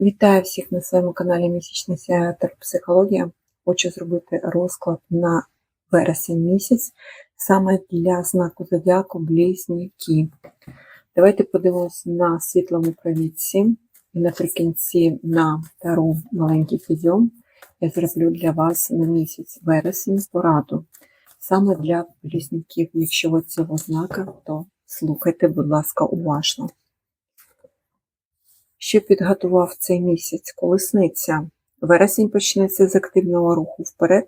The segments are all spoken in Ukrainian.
Вітаю всіх на своєму каналі Місячний театр Психологія. Хочу зробити розклад на вересень місяць саме для знаку зодіаку Близнюки. Давайте подивимось на світлому провідці і наприкінці на тару маленький підйом. Я зроблю для вас на місяць вересень пораду. Саме для близнюків. Якщо ви цього знака, то слухайте, будь ласка, уважно. Що підготував цей місяць? Колесниця. Вересень почнеться з активного руху вперед.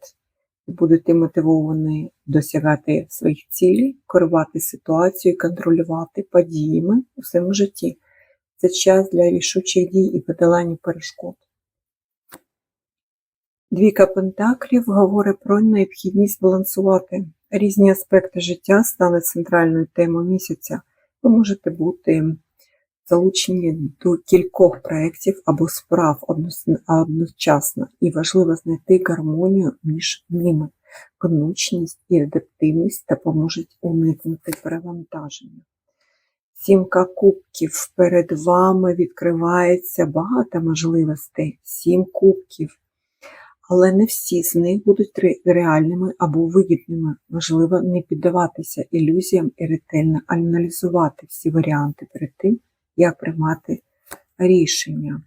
Будете мотивовані досягати своїх цілей, керувати ситуацією, контролювати подіями у своєму житті. Це час для рішучих дій і подолання перешкод. Двійка пентаклів говорить про необхідність балансувати. Різні аспекти життя стане центральною темою місяця. Ви можете бути залучені до кількох проєктів або справ одночасно, і важливо знайти гармонію між ними. Гнучність і адаптивність допоможуть уникнути перевантаження. Сімка кубків перед вами відкривається багато можливостей. Сім кубків. Але не всі з них будуть реальними або вигідними. Важливо не піддаватися ілюзіям і ретельно аналізувати всі варіанти перед тим, як приймати рішення.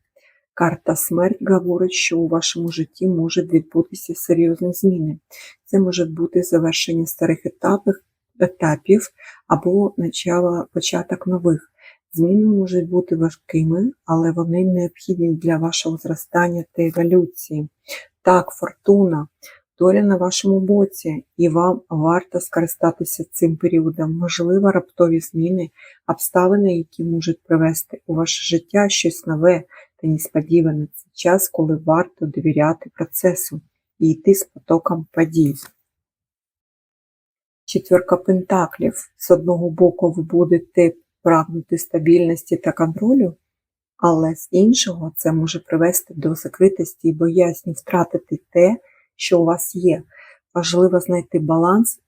Карта смерть говорить, що у вашому житті можуть відбутися серйозні зміни. Це може бути завершення старих етапів, етапів або начало, початок нових. Зміни можуть бути важкими, але вони необхідні для вашого зростання та еволюції. Так, фортуна, доля на вашому боці, і вам варто скористатися цим періодом. Можливо, раптові зміни, обставини, які можуть привести у ваше життя щось нове та несподіване. Це час, коли варто довіряти процесу і йти з потоком подій. Четверка пентаклів. З одного боку, ви будете прагнути стабільності та контролю, але з іншого це може привести до закритості і боязні втратити те, що у вас є. Важливо знайти баланс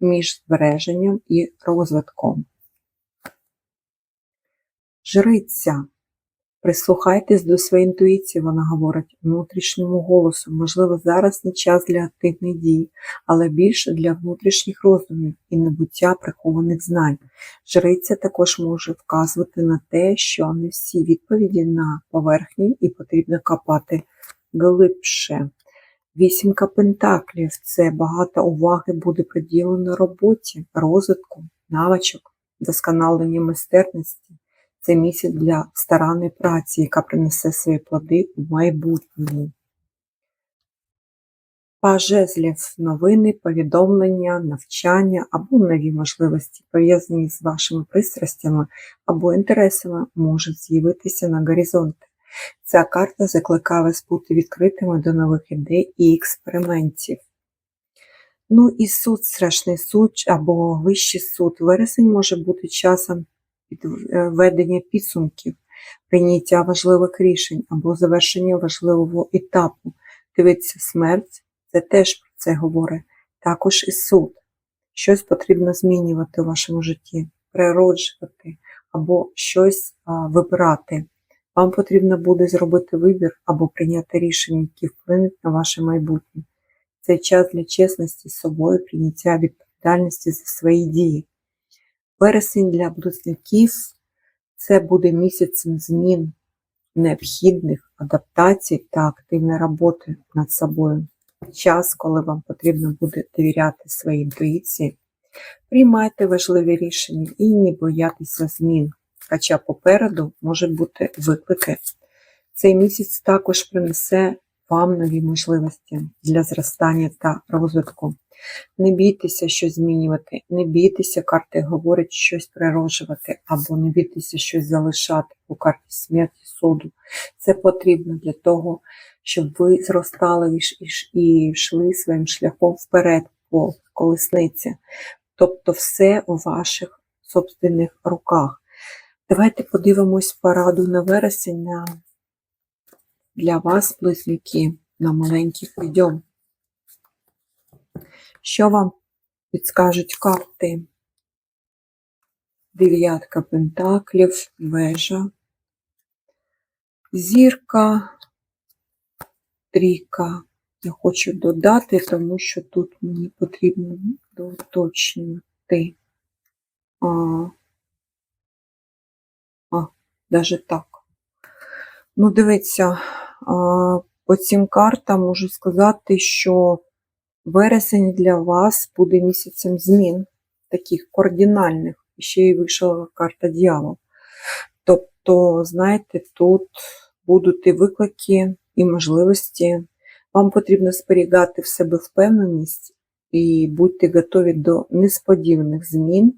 між збереженням і розвитком. Жриця. Прислухайтесь до своєї інтуїції, вона говорить внутрішньому голосу. Можливо, зараз не час для активних дій, але більше для внутрішніх роздумів і набуття прихованих знань. Жриця також може вказувати на те, що не всі відповіді на поверхні і потрібно копати глибше. Вісімка пентаклів це багато уваги буде приділено роботі, розвитку, навичок, досконаленню майстерності. Це місяць для старанної праці, яка принесе свої плоди у майбутньому. Пажезлів новини, повідомлення, навчання або нові можливості, пов'язані з вашими пристрастями або інтересами, можуть з'явитися на горизонти. Ця карта закликає вас бути відкритими до нових ідей і експериментів. Ну і суд, страшний суд або вищий суд. Вересень може бути часом підведення підсумків, прийняття важливих рішень або завершення важливого етапу. Дивиться смерть, це теж про це говорить. Також і суд. Щось потрібно змінювати у вашому житті, природжувати або щось вибирати. Вам потрібно буде зробити вибір або прийняти рішення, які вплинуть на ваше майбутнє. Це час для чесності з собою, прийняття відповідальності за свої дії. Вересень для близнюків це буде місяцем змін, необхідних адаптацій та активної роботи над собою. Час, коли вам потрібно буде довіряти своїй інтуїції, приймайте важливі рішення і не боятися змін хоча попереду можуть бути виклики. Цей місяць також принесе вам нові можливості для зростання та розвитку. Не бійтеся щось змінювати, не бійтеся, карти говорять щось природжувати, або не бійтеся щось залишати у карті смерті суду. Це потрібно для того, щоб ви зростали і йшли своїм шляхом вперед по колесниці. Тобто все у ваших собственних руках. Давайте подивимось пораду на вересень для вас, близнюки, на маленький підйом. Що вам підскажуть карти? Дев'ятка пентаклів, вежа, Зірка, трійка. Я хочу додати, тому що тут мені потрібно доуточнювати. Даже так. Ну, дивіться, по цим картам можу сказати, що вересень для вас буде місяцем змін, таких кардинальних. Ще й вийшла карта дьявол. Тобто, знаєте, тут будуть і виклики, і можливості. Вам потрібно зберігати в себе впевненість і будьте готові до несподіваних змін.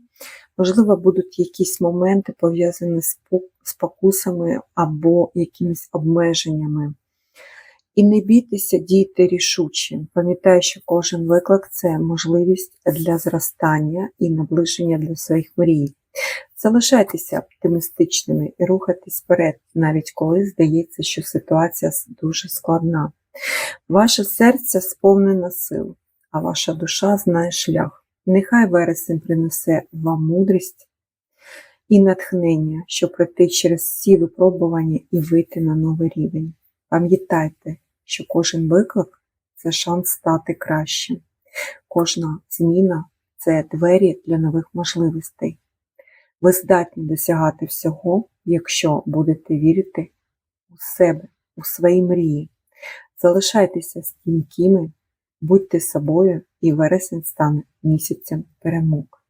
Можливо, будуть якісь моменти пов'язані з спокусами або якимись обмеженнями. І не бійтеся, дійте рішуче. Пам'ятаю, що кожен виклик це можливість для зростання і наближення до своїх мрій. Залишайтеся оптимістичними і рухайтесь вперед, навіть коли здається, що ситуація дуже складна. Ваше серце сповнене сил, а ваша душа знає шлях. Нехай вересень принесе вам мудрість і натхнення, щоб пройти через всі випробування і вийти на новий рівень. Пам'ятайте, що кожен виклик це шанс стати кращим. Кожна зміна це двері для нових можливостей. Ви здатні досягати всього, якщо будете вірити у себе, у свої мрії. Залишайтеся стійкими, будьте собою, і вересень стане місяцем перемог.